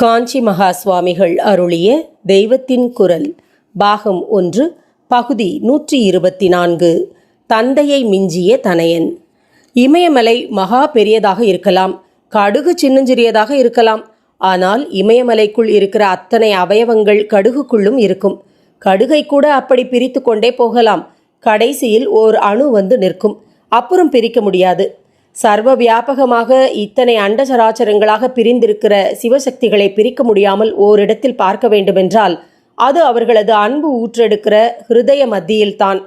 காஞ்சி மகா சுவாமிகள் அருளிய தெய்வத்தின் குரல் பாகம் ஒன்று பகுதி நூற்றி இருபத்தி நான்கு தந்தையை மிஞ்சிய தனையன். இமயமலை மகா பெரியதாக இருக்கலாம் கடுகு சின்னஞ்சிறியதாக இருக்கலாம் ஆனால் இமயமலைக்குள் இருக்கிற அத்தனை அவயவங்கள் கடுகுக்குள்ளும் இருக்கும். கடுகை கூட அப்படி பிரித்து கொண்டே போகலாம் கடைசியில் ஓர் அணு வந்து நிற்கும் அப்புறம் பிரிக்க முடியாது. சர்வ வியாபகமாக இத்தனை அண்டசராச்சரங்களாக பிரிந்திருக்கிற சிவசக்திகளை பிரிக்க முடியாமல் ஓரிடத்தில் பார்க்க வேண்டுமென்றால் அது அவர்களது அன்பு ஊற்றெடுக்கிற ஹிருதய மத்தியில்தான்.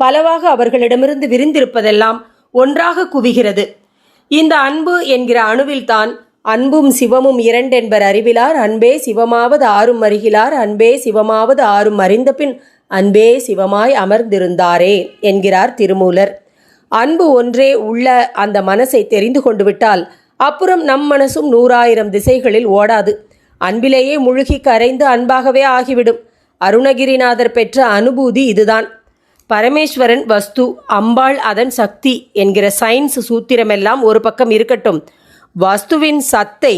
பலவாக அவர்களிடமிருந்து விரிந்திருப்பதெல்லாம் ஒன்றாக குவிகிறது. இந்த அன்பு என்கிற அணுவில்தான் அன்பும் சிவமும் இரண்டென்பர் அறிவிலார் அன்பே சிவமாவது ஆறும் அறிகிலார் அன்பே சிவமாவது ஆறும் அறிந்தபின் அன்பே சிவமாய் அமர்ந்திருந்தாரே என்கிறார் திருமூலர். அன்பு ஒன்றே உள்ள அந்த மனசை தெரிந்து கொண்டு விட்டால் அப்புறம் நம் மனசும் நூறாயிரம் திசைகளில் ஓடாது. அன்பிலேயே முழுகி கரைந்து அன்பாகவே ஆகிவிடும். அருணகிரிநாதர் பெற்ற அனுபூதி இதுதான். பரமேஸ்வரன் வஸ்து அம்பாள் அதன் சக்தி என்கிற சயின்ஸ் சூத்திரமெல்லாம் ஒரு பக்கம் இருக்கட்டும். வஸ்துவின் சத்தை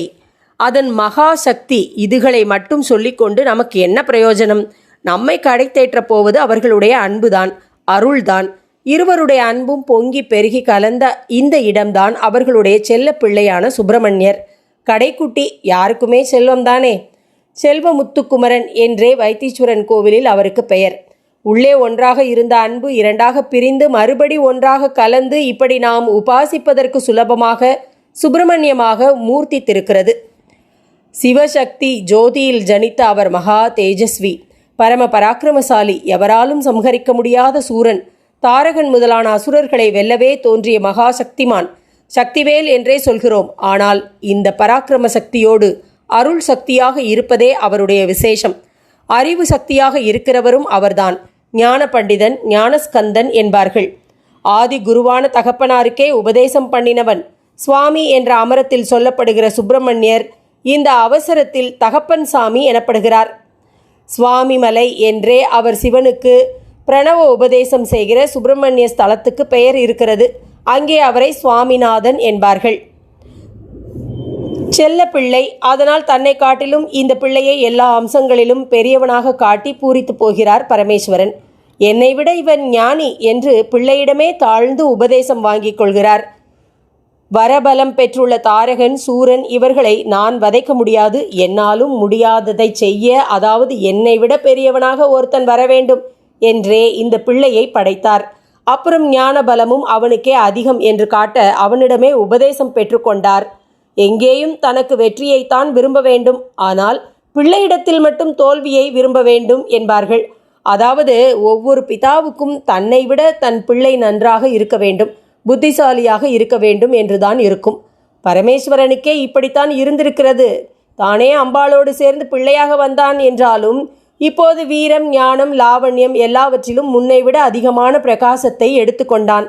அதன் மகா சக்தி இதுகளை மட்டும் சொல்லிக்கொண்டு நமக்கு என்ன பிரயோஜனம்? நம்மை கடை தேற்றப் போவது அவர்களுடைய அன்புதான் அருள்தான். இருவருடைய அன்பும் பொங்கி பெருகி கலந்த இந்த இடம்தான் அவர்களுடைய செல்ல பிள்ளையான சுப்பிரமணியர். கடைக்குட்டி யாருக்குமே செல்வம்தானே செல்வமுத்துக்குமரன் என்றே வைத்தீஸ்வரன் கோவிலில் அவருக்கு பெயர். உள்ளே ஒன்றாக இருந்த அன்பு இரண்டாக பிரிந்து மறுபடி ஒன்றாக கலந்து இப்படி நாம் உபாசிப்பதற்கு சுலபமாக சுப்பிரமணியமாக மூர்த்தித்திருக்கிறது. சிவசக்தி ஜோதியில் ஜனித்த அவர் மகா தேஜஸ்வி. பரம பராக்கிரமசாலி எவராலும் சம்ஹரிக்க முடியாத சூரன். தாரகன் முதலான அசுரர்களை வெல்லவே தோன்றிய மகா சக்திமான். சக்திவேல் என்றே சொல்கிறோம். ஆனால் இந்த பராக்கிரம சக்தியோடு அருள் சக்தியாக இருப்பதே அவருடைய விசேஷம். அறிவு சக்தியாக இருக்கிறவரும் அவர்தான். ஞான பண்டிதன் ஞானஸ்கந்தன் என்பார்கள். ஆதி குருவான தகப்பனாருக்கே உபதேசம் பண்ணினவன். சுவாமி என்ற அமரத்தில் சொல்லப்படுகிற சுப்பிரமணியர் இந்த அவசரத்தில் தகப்பன் சாமி எனப்படுகிறார். சுவாமிமலை என்றே அவர் சிவனுக்கு பிரணவ உபதேசம் செய்கிற சுப்பிரமணிய ஸ்தலத்துக்கு பெயர் இருக்கிறது. அங்கே அவரை சுவாமிநாதன் என்பார்கள். செல்ல பிள்ளை அதனால் தன்னை காட்டிலும் இந்த பிள்ளையை எல்லா அம்சங்களிலும் பெரியவனாக காட்டி பூரித்து போகிறார் பரமேஸ்வரன். என்னை விட இவன் ஞானி என்று பிள்ளையிடமே தாழ்ந்து உபதேசம் வாங்கிக் கொள்கிறார். வரபலம் பெற்றுள்ள தாரகன் சூரன் இவர்களை நான் வதைக்க முடியாது. என்னாலும் முடியாததை செய்ய அதாவது என்னை விட பெரியவனாக ஒருத்தன் வர வேண்டும். என்றே இந்த பிள்ளையை படைத்தார். அப்புறம் ஞான பலமும் அவனுக்கே அதிகம் என்று காட்ட அவனிடமே உபதேசம் பெற்றுக்கொண்டார் எங்கேயும் தனக்கு வெற்றியைத்தான் விரும்ப வேண்டும். ஆனால் பிள்ளையிடத்தில் மட்டும் தோல்வியை விரும்ப வேண்டும் என்பார்கள். அதாவது ஒவ்வொரு பிதாவுக்கும் தன்னை விட தன் பிள்ளை நன்றாக இருக்க வேண்டும். புத்திசாலியாக இருக்க வேண்டும் என்றுதான் இருக்கும். பரமேஸ்வரனுக்கே இப்படித்தான் இருந்திருக்கிறது. தானே அம்பாளோடு சேர்ந்து பிள்ளையாக வந்தான் என்றாலும் இப்போது வீரம் ஞானம் லாவண்யம் எல்லாவற்றிலும் முன்னை விட அதிகமான பிரகாசத்தை எடுத்துக்கொண்டான்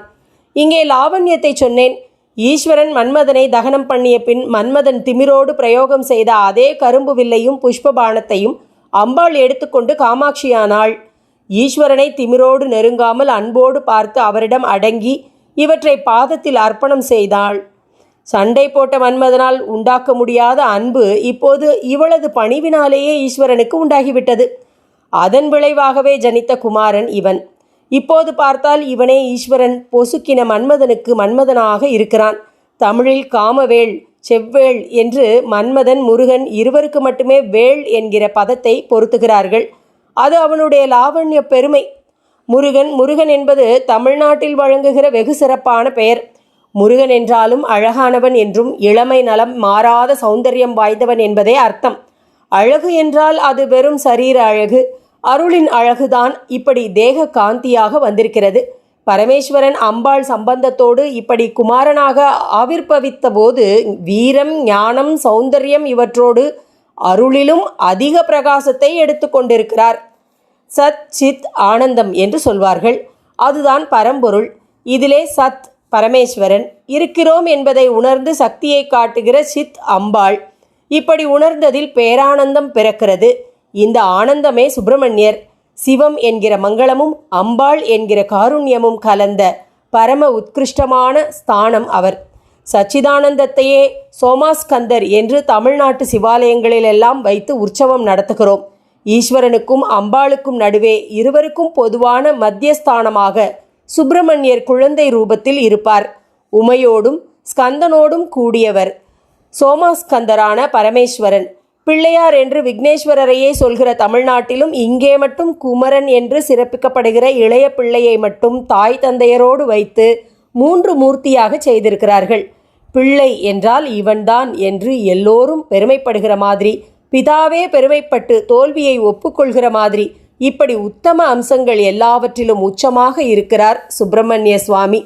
இங்கே லாவண்யத்தை சொன்னேன். ஈஸ்வரன் மன்மதனை தகனம் பண்ணிய பின் மன்மதன் திமிரோடு பிரயோகம் செய்த அதே கரும்பு வில்லையும் புஷ்பபானத்தையும் அம்பாள் எடுத்துக்கொண்டு காமாட்சியானாள். ஈஸ்வரனை திமிரோடு நெருங்காமல் அன்போடு பார்த்து அவரிடம் அடங்கி இவற்றை பாதத்தில் அர்ப்பணம் செய்தாள். சண்டை போட்ட மன்மதனால் உண்டாக்க முடியாத அன்பு இப்போது இவளது பணிவினாலேயே ஈஸ்வரனுக்கு உண்டாகிவிட்டது. அதன் விளைவாகவே ஜனித்த குமாரன் இவன். இப்போது பார்த்தால் இவனே ஈஸ்வரன் பொசுக்கின மன்மதனுக்கு மன்மதனாக இருக்கிறான். தமிழில் காமவேள் செவ்வேள் என்று மன்மதன் முருகன் இருவருக்கு மட்டுமே வேள் என்கிற பதத்தை பொருத்துகிறார்கள். அது அவனுடைய லாவண்ய பெருமை. முருகன் முருகன் என்பது தமிழ்நாட்டில் வழங்குகிற வெகு சிறப்பான பெயர். முருகன் என்றாலும் அழகானவன் என்றும் இளமை நலம் மாறாத சௌந்தரியம் வாய்ந்தவன் என்பதே அர்த்தம். அழகு என்றால் அது வெறும் சரீர அழகு. அருளின் அழகுதான் இப்படி தேக காந்தியாக வந்திருக்கிறது. பரமேஸ்வரன் அம்பாள் சம்பந்தத்தோடு இப்படி குமாரனாக ஆவிர்பவித்த போது வீரம் ஞானம் சௌந்தரியம் இவற்றோடு அருளிலும் அதிக பிரகாசத்தை எடுத்துக்கொண்டிருக்கிறார் சத் சித் ஆனந்தம் என்று சொல்வார்கள். அதுதான் பரம்பொருள். இதிலே சத் பரமேஸ்வரன் இருக்கிறோம் என்பதை உணர்ந்து சக்தியை காட்டுகிற சித் அம்பாள். இப்படி உணர்ந்ததில் பேரானந்தம் பிறக்கிறது. இந்த ஆனந்தமே சுப்பிரமணியர். சிவம் என்கிற மங்களமும் அம்பாள் என்கிற காருண்யமும் கலந்த பரம உத்கிருஷ்டமான ஸ்தானம் அவர். சச்சிதானந்தத்தையே சோமாஸ்கந்தர் என்று தமிழ்நாட்டு சிவாலயங்களிலெல்லாம் வைத்து உற்சவம் நடத்துகிறோம். ஈஸ்வரனுக்கும் அம்பாளுக்கும் நடுவே இருவருக்கும் பொதுவான மத்தியஸ்தானமாக சுப்பிரமணியர் குழந்தை ரூபத்தில் இருப்பார். உமையோடும் ஸ்கந்தனோடும் கூடியவர். சோமாஸ்கந்தரான பரமேஸ்வரன். பிள்ளையார் என்று விக்னேஸ்வரரையே சொல்கிற தமிழ்நாட்டிலும் இங்கே மட்டும் குமரன் என்று சிறப்பிக்கப்படுகிற இளைய பிள்ளையை மட்டும் தாய் தந்தையரோடு வைத்து மூன்று மூர்த்தியாக செய்திருக்கிறார்கள். பிள்ளை என்றால் இவன்தான் என்று எல்லோரும் பெருமைப்படுகிற மாதிரி பிதாவே பெருமைப்பட்டு தோல்வியை ஒப்புக்கொள்கிற மாதிரி இப்படி உத்தம அம்சங்கள் எல்லாவற்றிலும் உச்சமாக இருக்கிறார் சுப்பிரமணிய சுவாமி.